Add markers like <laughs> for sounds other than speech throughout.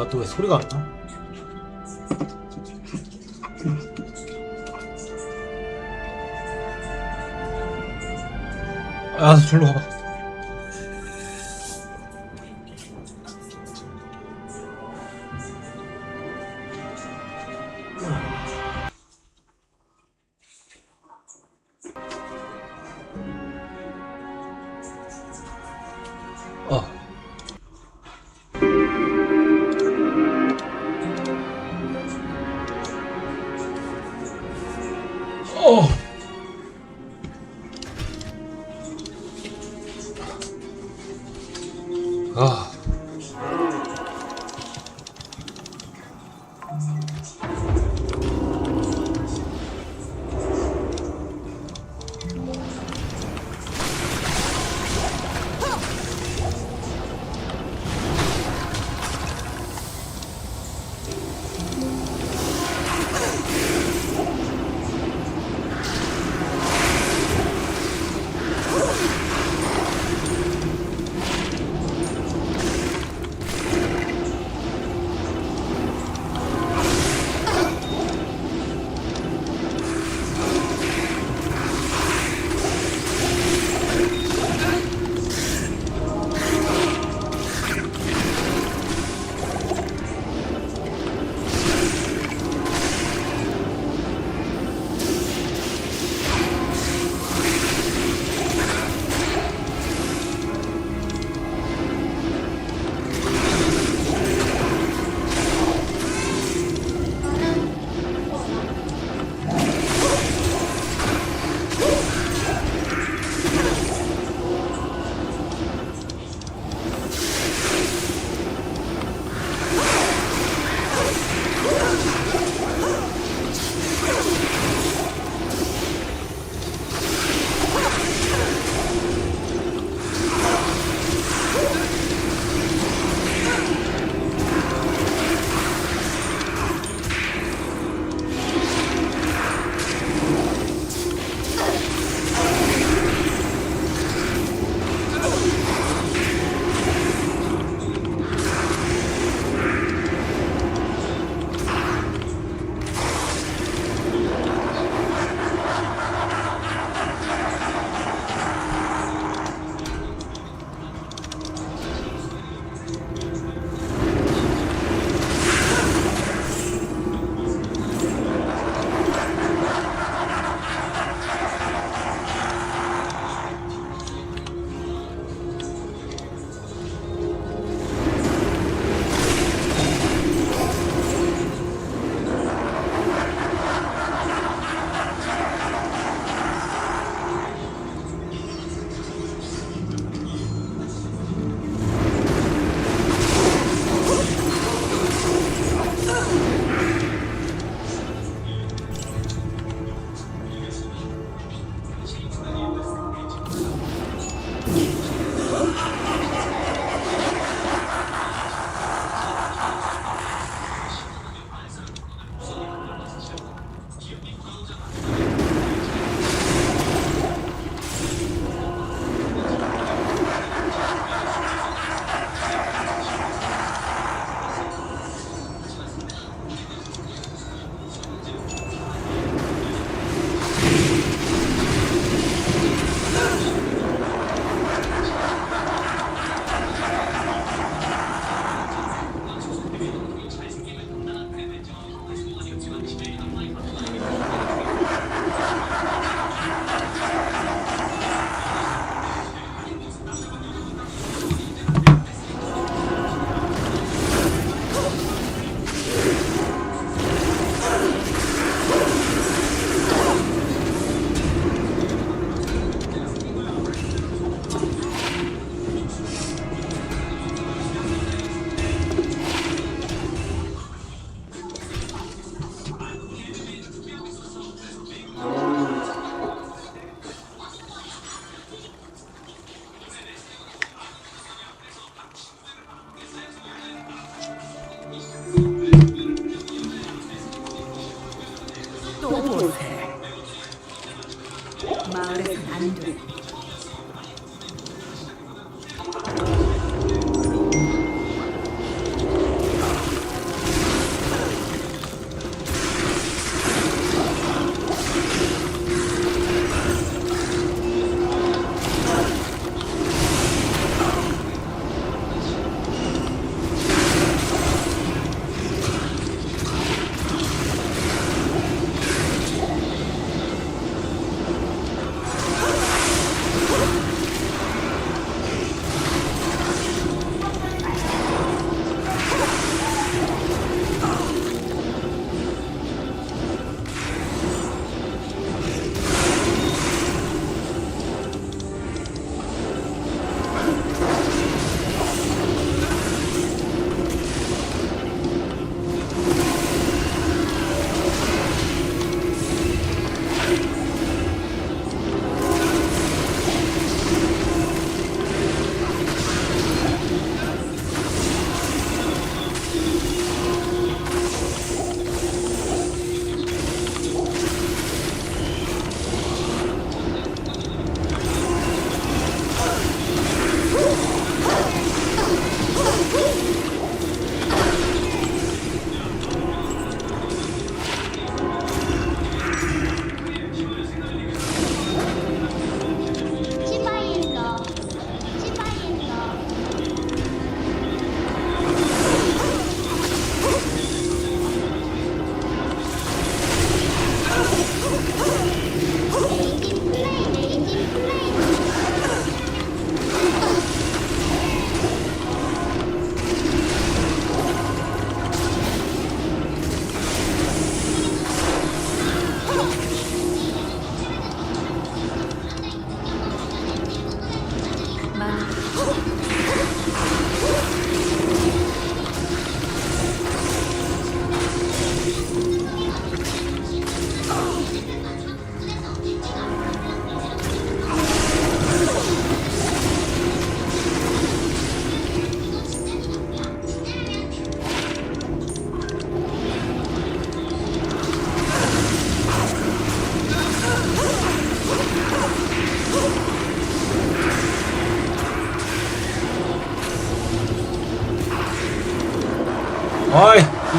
뭐야 또 왜 소리가 안 나? 아, 절로 가봐. 또 보세. 마을에선 안 돼.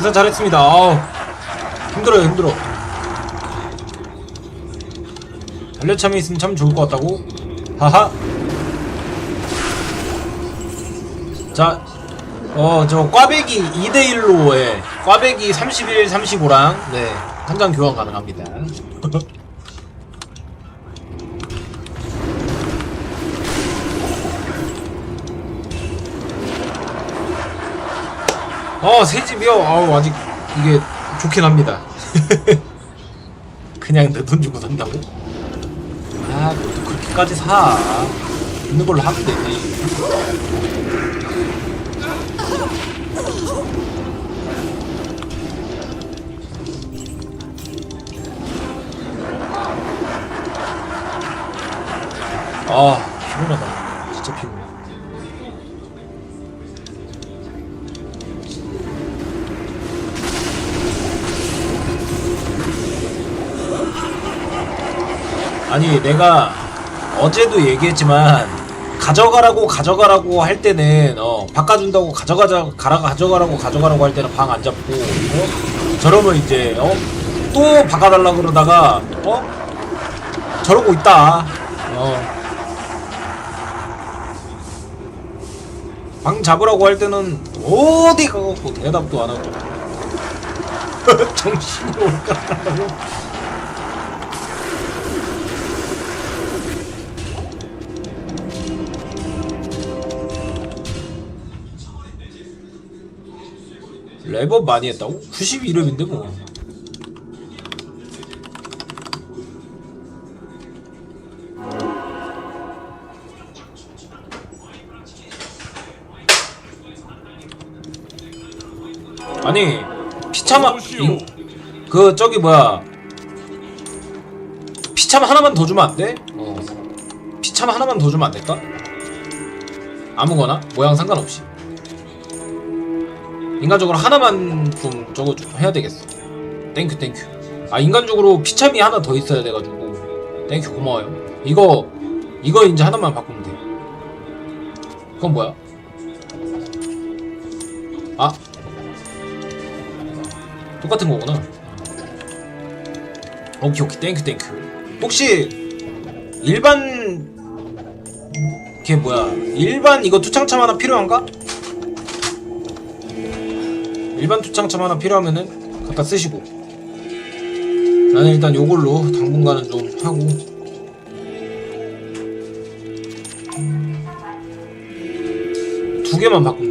인사 잘했습니다. 아우, 힘들어요, 힘들어. 달려참이 있으면 참 좋을 것 같다고? 하하. 자, 어, 저 꽈배기 2대1로, 예. 꽈배기 31, 35랑, 네. 한 장 교환 가능합니다. <laughs> 어, 새 집이요? 아우, 아직 이게 좋긴 합니다. <laughs> 그냥 내 돈 주고 산다고? 아, 그것도 그렇게까지 사. 있는 걸로 하면 되지. 아, 피곤하다. 아니 내가 어제도 얘기했지만 가져가라고 가져가라고 할 때는 어 바꿔준다고 가져가자 가라 가져가라고 가져가라고 할 때는 방 안 잡고 어? 저러면 이제 어 또 바꿔달라 그러다가 어? 저러고 있다. 어 방 잡으라고 할 때는 어디 가갖고 대답도 안 하고. <laughs> 정신이 올까 레버 많이 했다고? 92렙인데 뭐 아니 피차마 이- 그 저기 뭐야 피참 하나만 더 주면 안 돼? 어. 피참 하나만 더 주면 안 될까? 아무거나 모양 상관없이 인간적으로 하나만 좀 저거 좀 해야 되겠어. 땡큐 땡큐. 아 인간적으로 피참이 하나 더 있어야 돼가지고 땡큐 고마워요. 이거 이거 이제 하나만 바꾸면 돼. 그건 뭐야? 아 똑같은 거구나. 오케이 오케이 땡큐 땡큐. 혹시 일반 걔 뭐야? 일반 이거 투창참 하나 필요한가? 일반 투창참 하나 필요하면은 갖다 쓰시고. 나는 일단 요걸로 당분간은 좀 하고. 두 개만 된다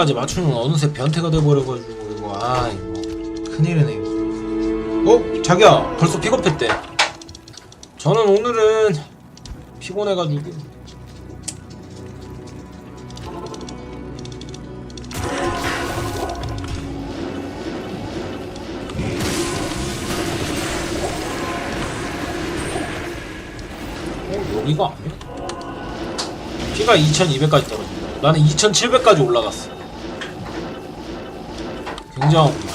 모양까지 맞추는 건 어느새 변태가 돼버려가지고 이거 아 이거 큰일이네 이거 어? 자기야 벌써 픽업했대 저는 오늘은 피곤해가지고 어? 여기가 아니야? 피가 2200까지 떨어진다 나는 2700까지 올라갔어 굉장하구나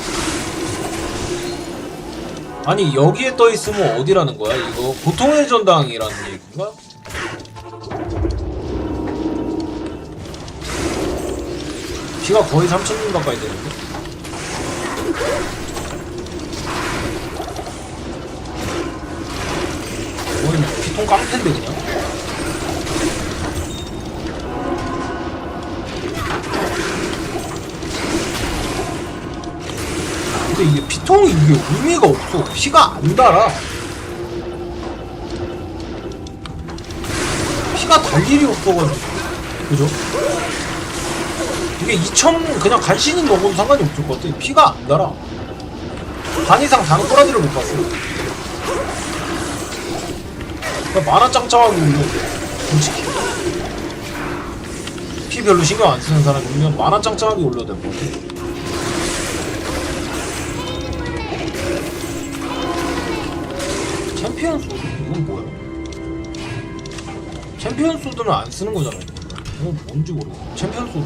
아니 여기에 떠 있으면 어디라는 거야? 이거 보통의 전당이라는 얘기인가? 피가 거의 3000명 가까이 되는데? 거의 피통 깡패인데 그냥 피통이 이게 의미가 없어. 피가 안 달아. 피가 달 일이 없어가지고. 그죠? 이게 2000 그냥 간신히 먹어도 상관이 없을 것 같아. 피가 안 달아. 반 이상 다는 꼬라지를 못 봤어. 그냥 만화 짱짱하게 올려 솔직히. 피 별로 신경 안 쓰는 사람이면 만화 짱짱하게 올려도 될것 같아 챔피언 소드 이건 뭐야? 챔피언 소드는 안 쓰는 거잖아. 이거. 이건 뭔지 모르겠어. 챔피언 소드.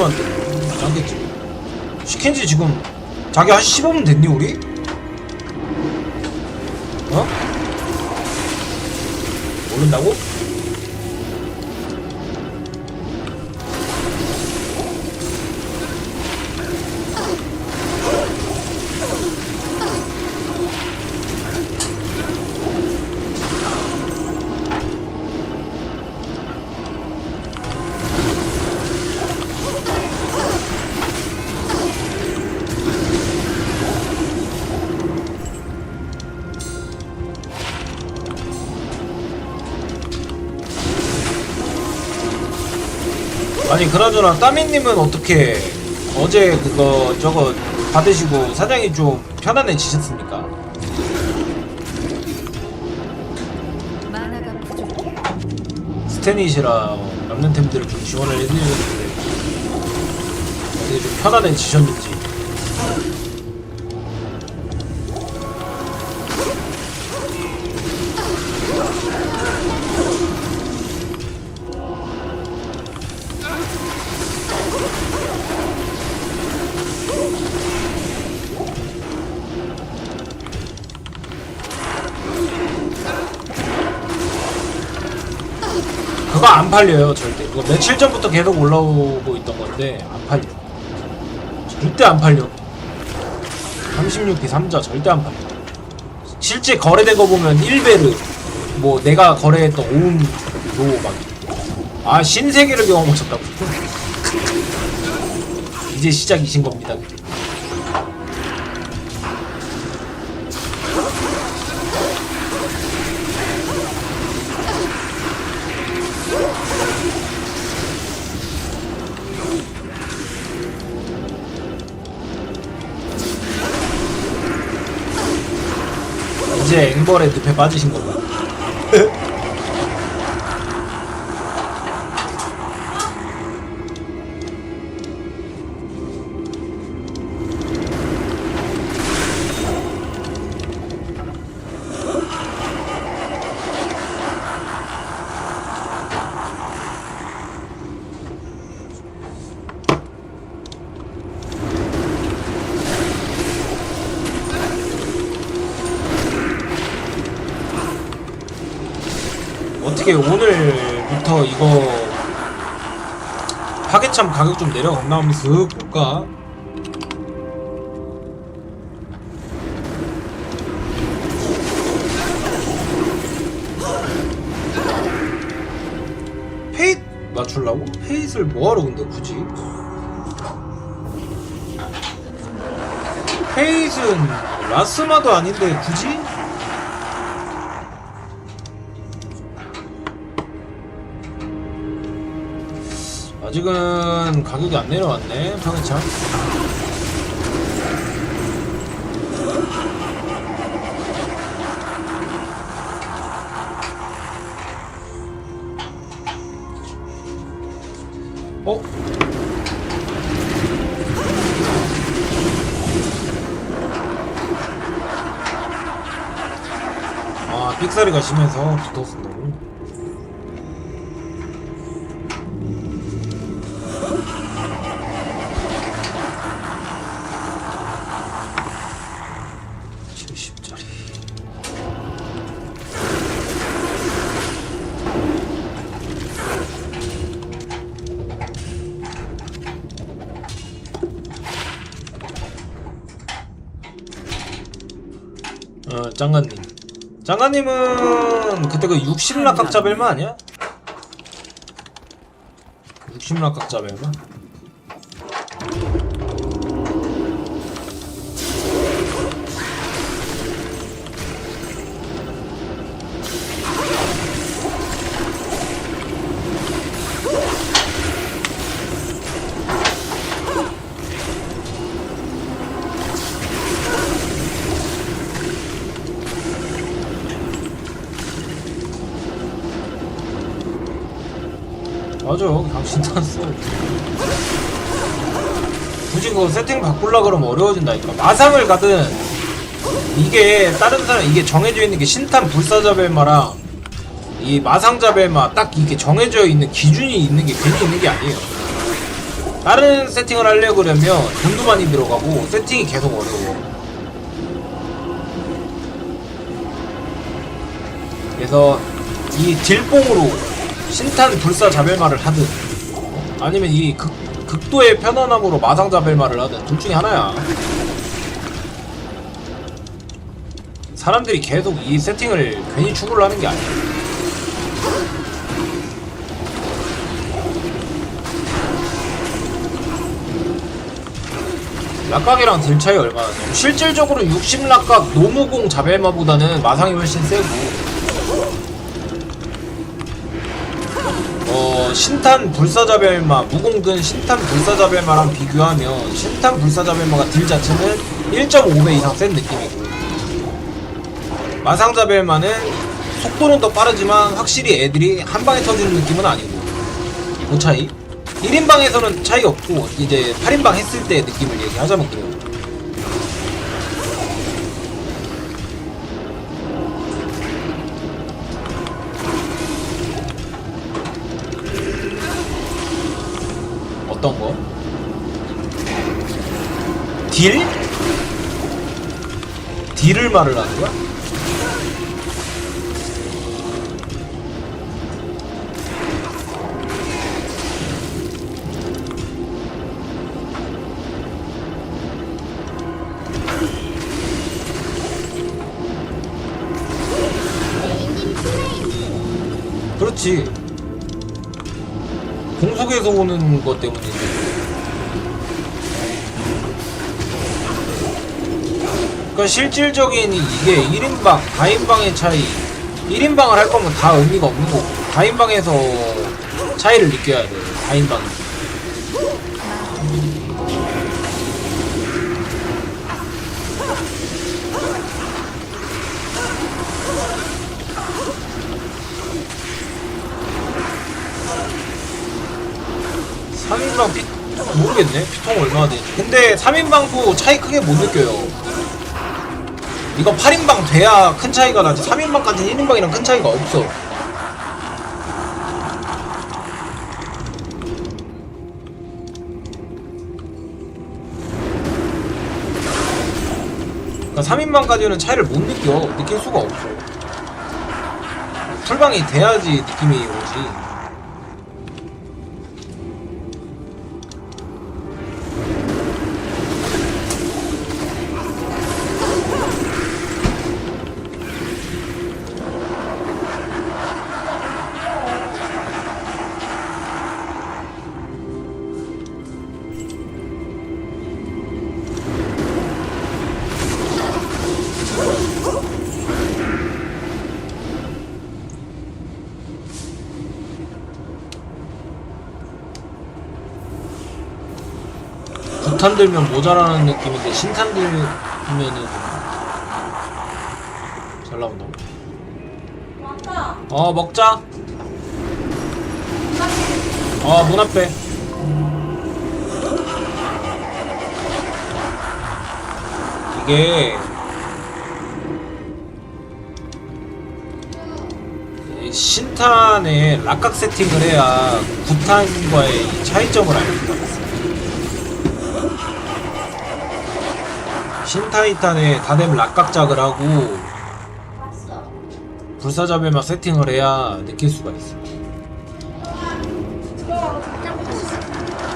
만드네 짱겠지 시킨 지 지금 자기 한 15분 됐니 우리? 어? 모른다고? 그나저나 따미님은 어떻게 어제 그거 저거 받으시고 사장이 좀 편안해지셨습니까? 만화가 부족해. 스테닛이랑 남는 템들을 좀 지원을 해드리는데 어떻게 좀 편안해지셨는지 팔려요 절대. 그거 며칠 전부터 계속 올라오고 있던 건데 안 팔려. 절대 안 팔려. 36기 3자 절대 안 팔려. 실제 거래된 거 보면 1베르 뭐 내가 거래했던 오음도 막아 신세계를 경험하셨다고. <laughs> 이제 시작이신 겁니다 이제 앵벌의 늪에 빠지신 건가? 어떻게 오늘부터 이거 파괴참 가격 좀 내려갔나 하면 슥 볼까? 페잇 맞출라고? 페잇을 뭐하러 근데 굳이? 페잇은 라스마도 아닌데 굳이? 아직은 가격이 안 내려왔네 파괴참 어? 아 삑사리가 심해서 붙었었다 어 짱가님 짱가님은 그때 그 60락각 자벨마 아니야? 60락각 자벨마? 맞아 그냥 신탄 써 굳이 그거 세팅 바꾸려 그러면 어려워진다니까. 마상을 가든 이게 다른 사람 이게 정해져 있는 게 신탄 불사자벨마랑 이 마상자벨마 딱 이게 정해져 있는 기준이 있는 게 괜히 있는 게 아니에요. 다른 세팅을 하려고 그러면 돈도 많이 들어가고 세팅이 계속 어려워. 그래서 이 딜뽕으로 신탄 불사 자벨마를 하든 어? 아니면 이 극, 극도의 편안함으로 마상 자벨마를 하든 둘 중에 하나야 사람들이 계속 이 세팅을 괜히 추구를 하는 게 아니야 락각이랑 딜 차이 얼마나 돼? 실질적으로 60 락각 노무공 자벨마보다는 마상이 훨씬 세고 어 신탄 불사자벨마 무공든 신탄 불사자벨마랑 비교하면 신탄 불사자벨마가 딜 자체는 1.5배 이상 센 느낌이고 마상자벨마는 속도는 더 빠르지만 확실히 애들이 한 방에 터지는 느낌은 아니고 그 차이? 1인방에서는 차이 없고 이제 8인방 했을 때 느낌을 얘기하자면 그래요 어떤 거? 딜? 딜을 말을 하는 거야? 그렇지. 공속에서 오는 것 때문이지. 그러니까 실질적인 이게 1인방, 다인방의 차이. 1인방을 할 거면 다 의미가 없는 거고. 다인방에서 차이를 느껴야 돼. 다인방. 삼인방 피, 모르겠네. 피통 얼마나 되지. 근데 3인방도 차이 크게 못 느껴요. 이거 8인방 돼야 큰 차이가 나지. 3인방까지는 1인방이랑 큰 차이가 없어. 그러니까 3인방까지는 차이를 못 느껴. 느낄 수가 없어. 풀방이 돼야지 느낌이 오지. 구탄 들면 모자라는 느낌인데 신탄 들면은 잘 나온다고. 어 먹자. 어문 앞에. 이게 이 신탄에 락각 세팅을 해야 구탄과의 이 차이점을 알 수가 있어. 신타이탄에 다뎀 락각작을 하고 불사자벨만 세팅을 해야 느낄 수가 있어.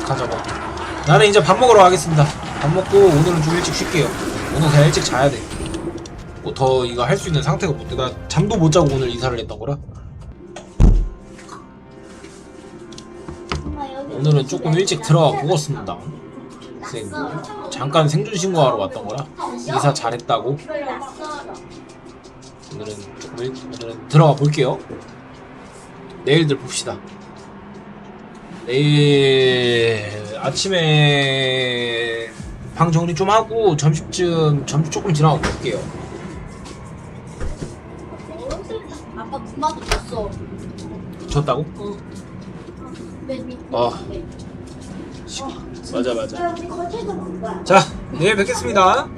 가자 뭐. 나는 이제 밥 먹으러 가겠습니다. 밥 먹고 오늘은 좀 일찍 쉴게요. 오늘 그냥 일찍 자야 돼. 뭐더 이거 할 수 있는 상태가 못 돼. 나 잠도 못 자고 오늘 이사를 했던 거라. 오늘은 조금 일찍 들어가 보겠습니다. 생, 잠깐 생존 신고하러 왔던 거라 이사 잘했다고 오늘은 조금 일, 오늘은 들어가 볼게요. 내일들 봅시다. 내일 아침에 방 정리 좀 하고 점심쯤 점심 조금 지나고 볼게요. 아빠 구마도 줬어. 줬다고? 어. 어. 맞아 맞아. 자 내일 뵙겠습니다.